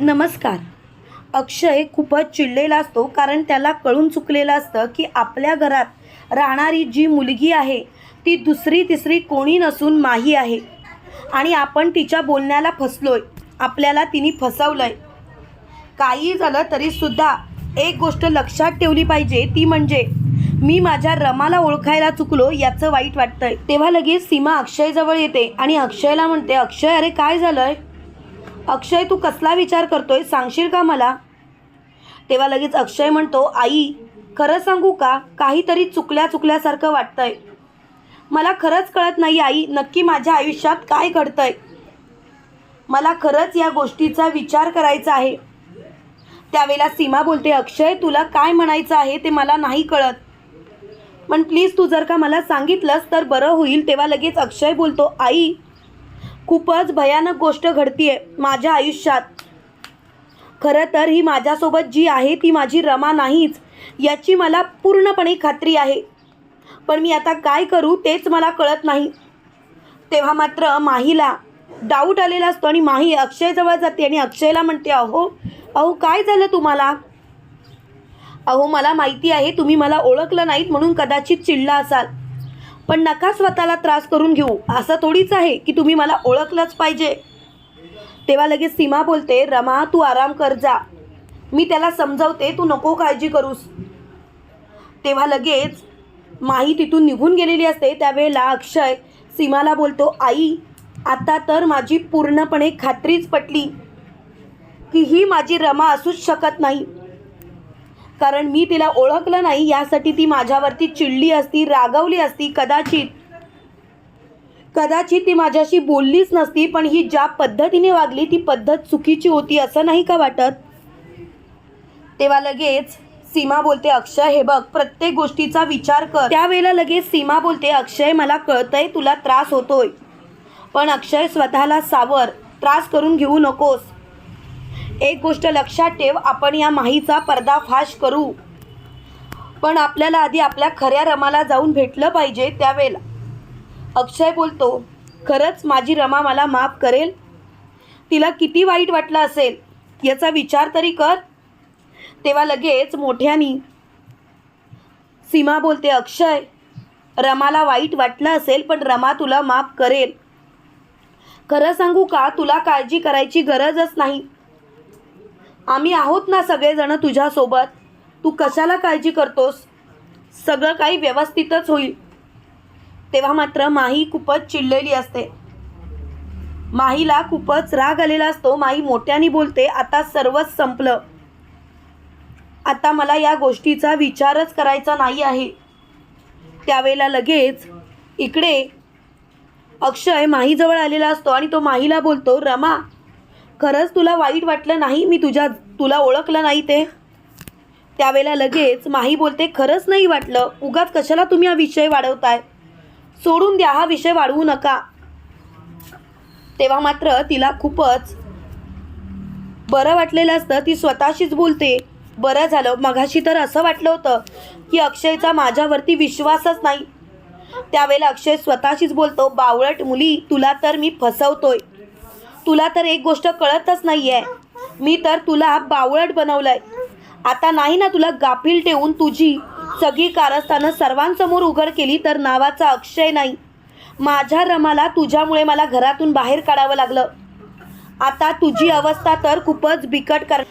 नमस्कार. अक्षय खूपच चिडलेला असतो कारण त्याला कळून चुकलेलं असतं की आपल्या घरात राहणारी जी मुलगी आहे ती दुसरी तिसरी कोणी नसून माही आहे. आणि आपण तिच्या बोलण्याला फसलोय. आपल्याला तिने फसवलं आहे काही झालं तरीसुद्धा एक गोष्ट लक्षात ठेवली पाहिजे ती म्हणजे मी माझ्या रमाला ओळखायला चुकलो याचं वाईट वाटतंय. तेव्हा लगेच सीमा अक्षयजवळ येते आणि अक्षयला म्हणते अक्षय अरे काय झालं आहे अक्षय तू कसला विचार करतोय? सांगशील का मला? तेव्हा लगेच अक्षय म्हणतो आई खरं सांगू का? काहीतरी चुकल्या चुकल्यासारखं वाटतंय. मला खरंच कळत नाही आई. नक्की माझ्या आयुष्यात काय घडतंय? मला खरंच या गोष्टीचा विचार करायचा आहे. त्यावेळेला सीमा बोलते अक्षय तुला काय म्हणायचं आहे ते मला नाही कळत. पण प्लीज तू जर का मला सांगितलंस तर बरं होईल. तेव्हा लगेच अक्षय बोलतो आई खूपच भयानक गोष्ट घडतीये माझ्या आयुष्यात. खरं तर ही माझ्यासोबत जी आहे ती माझी रमा नाहीच याची मला पूर्णपणे खात्री आहे. पण मी आता काय करू तेच मला कळत नाही. तेव्हा मात्र माहीला डाऊट आलेला असतो आणि माही अक्षयजवळ जाते आणि अक्षयला म्हणते अहो अहो काय झालं तुम्हाला? अहो मला माहिती आहे तुम्ही मला ओळखलं नाहीत म्हणून कदाचित चिडला असाल. पण नका स्वतःला त्रास करून घेऊ. असं थोडीच आहे की तुम्ही मला ओळखलंच पाहिजे. तेव्हा लगेच सीमा बोलते रमा तू आराम कर जा. मी त्याला समजावते तू नको काळजी करूस. तेव्हा लगेच माही तिथून निघून गेलेली असते. त्यावेळेला अक्षय सीमाला बोलतो आई आता तर माझी पूर्णपणे खात्रीच पटली की ही माझी रमा असूच शकत नाही. कारण मी तिला ओळखलं नाही यासाठी ती माझ्यावरती चिडली असती रागवली असती कदाचित कदाचित ती माझ्याशी बोललीच नसती पण ही ज्या पद्धतीने वागली ती पद्धत चुकीची होती असं नाही का वाटत? तेव्हा लगेच सीमा बोलते अक्षय हे बघ प्रत्येक गोष्टीचा विचार कर. त्यावेळेला लगेच सीमा बोलते अक्षय मला कळतंय तुला त्रास होतोय पण अक्षय स्वतःला सावर त्रास करून घेऊ नकोस. एक गोष्ट लक्षात ठेव आपण या माहीचा पर्दाफाश करू. पण आपल्याला आधी आपल्या खऱ्या रमाला जाऊन भेटलं पाहिजे त्यावेळेला. अक्षय बोलतो खरंच माझी रमा मला माफ करेल? तिला किती वाईट वाटलं असेल? याचा विचार तरी कर. तेव्हा लगेच मोठ्यानी सीमा बोलते अक्षय रमाला वाईट वाटलं असेल पण रमा तुला माफ करेल. खरं सांगू का? तुला काळजी करायची गरजच नाही. आम्ही आहोत ना सगळेजणं तुझ्यासोबत. तू कशाला काळजी करतोस? सगळं काही व्यवस्थितच होईल. तेव्हा मात्र माही खूपच चिडलेली असते. माहीला खूपच राग आलेला असतो. माही मोठ्याने बोलते आता सर्वच संपलं. आता मला या गोष्टीचा विचारच करायचा नाही आहे. त्यावेळेला लगेच इकडे अक्षय माहीजवळ आलेला असतो आणि तो माहीला बोलतो रमा खरंच तुला वाईट वाटलं नाही? मी तुझ्या तुला ओळखलं नाही ते? त्यावेळेला लगेच माही बोलते खरंच नाही वाटलं. उगाच कशाला तुम्ही हा विषय वाढवताय? सोडून द्या हा विषय वाढवू नका. तेव्हा मात्र तिला खूपच बरं वाटलेलं असतं. ती स्वतःशीच बोलते. बरं झालं. मघाशी तर असं वाटलं होतं की अक्षयचा माझ्यावरती विश्वासच नाही. त्यावेळेला अक्षय स्वतःशीच बोलतो बावळट मुली तुला तर मी फसवतोय. तुला तर एक गोष्ट कळतच नाही आहे मी तर तुला बावळट बनवलंय. आता नाही ना तुला गाफील ठेवून तुझी सगळी कारस्थानं सर्वांसमोर उघड केली तर नावाचा अक्षय नाही. माझ्या रमाला तुझ्यामुळे मला घरातून बाहेर काढावं लागलं. आता तुझी अवस्था तर खूपच बिकट कर